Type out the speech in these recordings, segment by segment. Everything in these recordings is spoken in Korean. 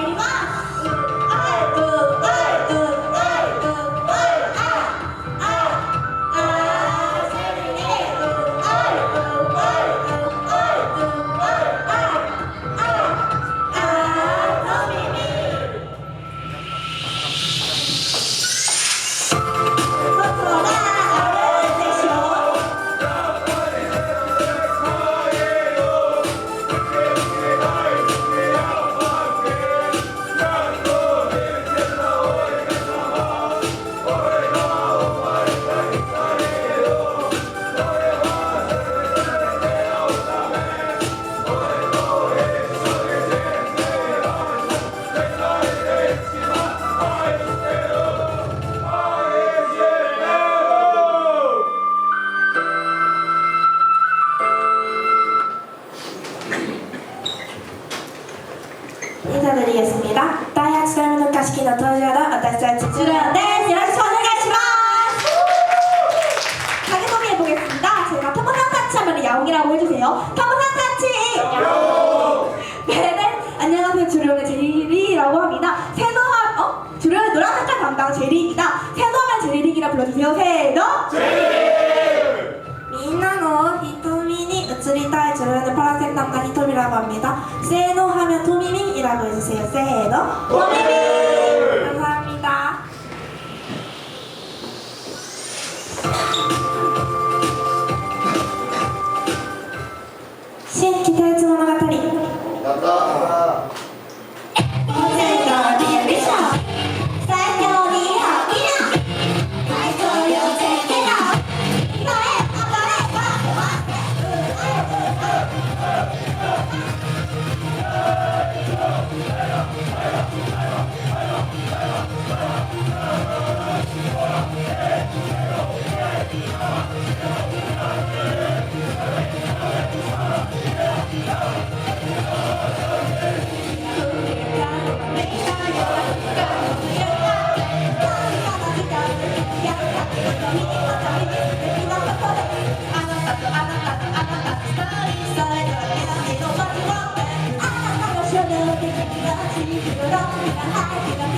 very much. 해주세요. 평상같이! 네네, 안녕하세요. 주룡의 제리라고 합니다. 새노함, 어? 주룡의 노란 색깔 담당 제리입니다. 새노함 제리릭이라 불러주세요. 새노! 민나노 히토미니 으츠리타의 주룡의 파란색 담당 히토미라고 합니다. 세노 하면 토미민이라고 해주세요. 세노! 토미민! 감사합니다. 신기타이츠物語 لو رحت لحاجة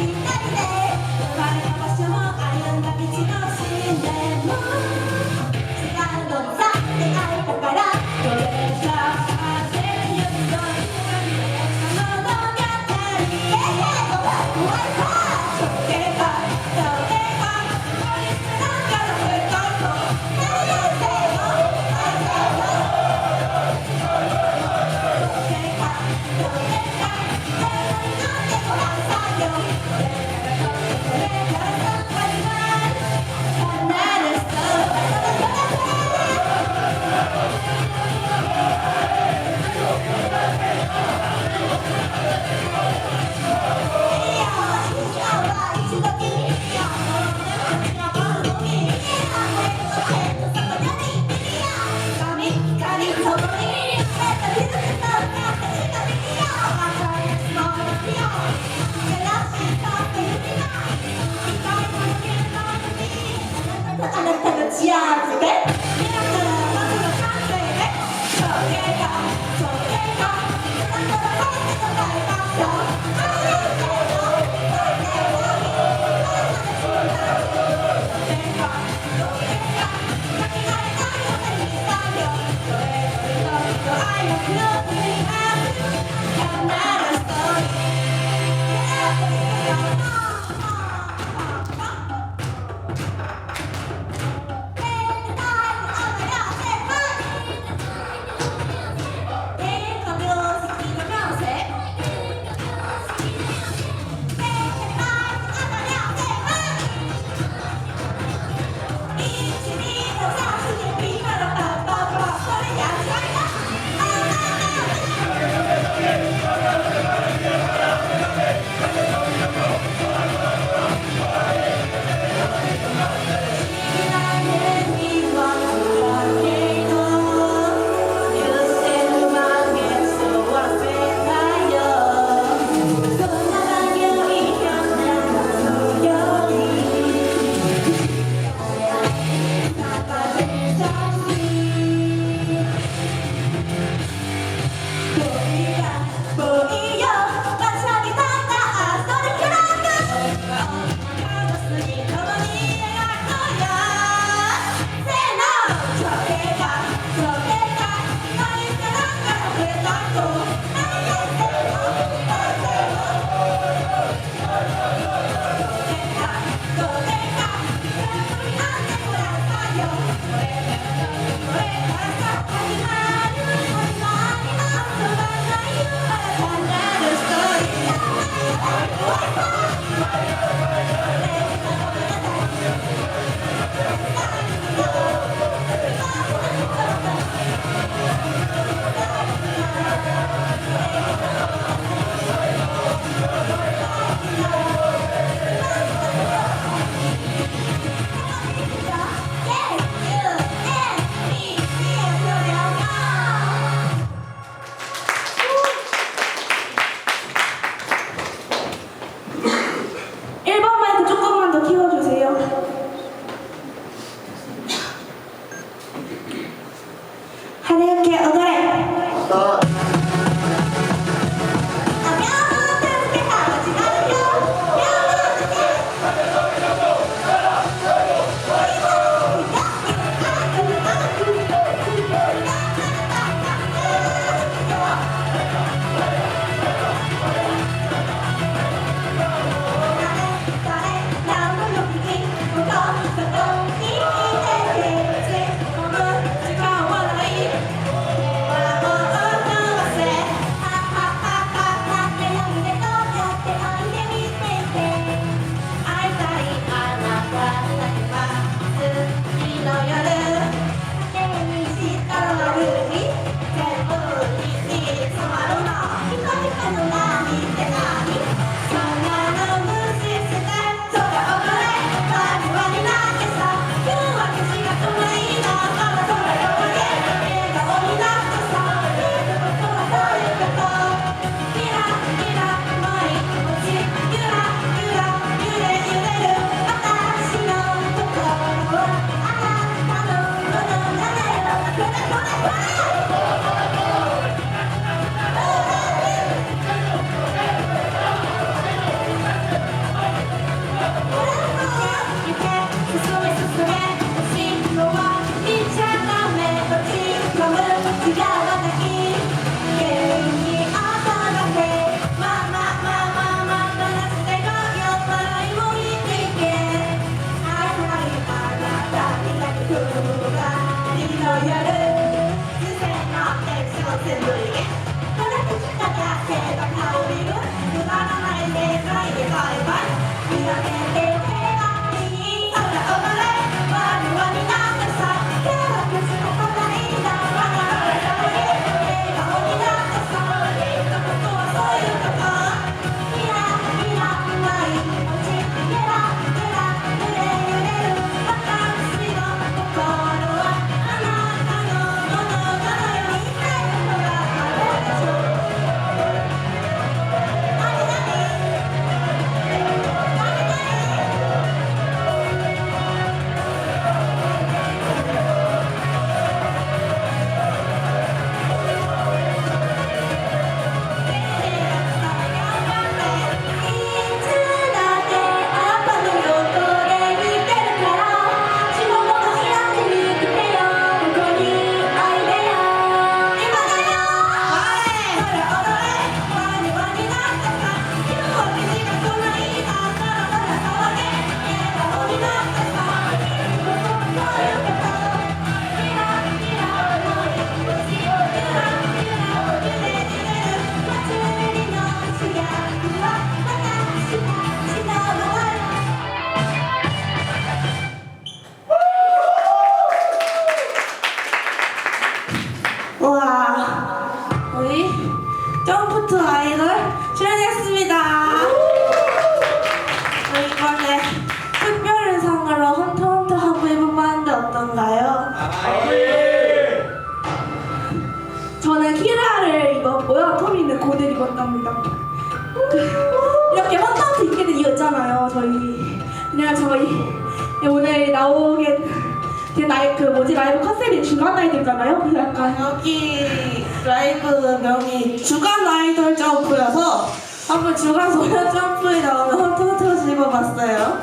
된 나이 그 뭐지 라이브 컨셉이 중간 아이돌잖아요. 그래서 약간 여기 라이브 명이 주간 아이돌 점프여서 한번 주간 소년 점프에 나오는 헌터헌터 입어봤어요.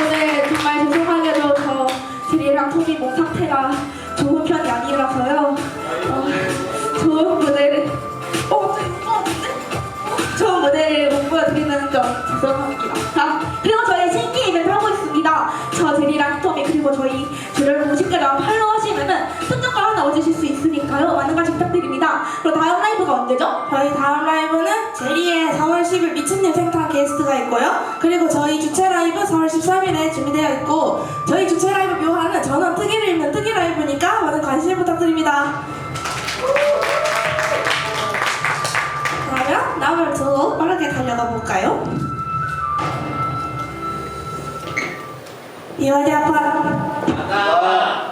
오늘 정말 죄송하게도 저 드리랑 토미 몸 상태가 좋은 편이 아니라서요. 어, 좋은 무대를 어 갑자기 무서웠는데? 어, 좋은 무대를 못 보여드리는 점 죄송합니다. 자 저희 저를 공식그램 팔로우 하시면은 특정가 하나 얻으실 수 있으니까요. 많은 관심 부탁드립니다. 그리고 다음 라이브가 언제죠? 저희 다음 라이브는 제리의 4월 10일 미친님 생탕 게스트가 있고요. 그리고 저희 주최 라이브 4월 13일에 준비되어 있고 저희 주최 라이브 묘하는 전원 특기를 입는 특기 라이브니까 많은 관심 부탁드립니다. 그러면 남을 두고 빠르게 달려가 볼까요? 이와디 아파 Bapak.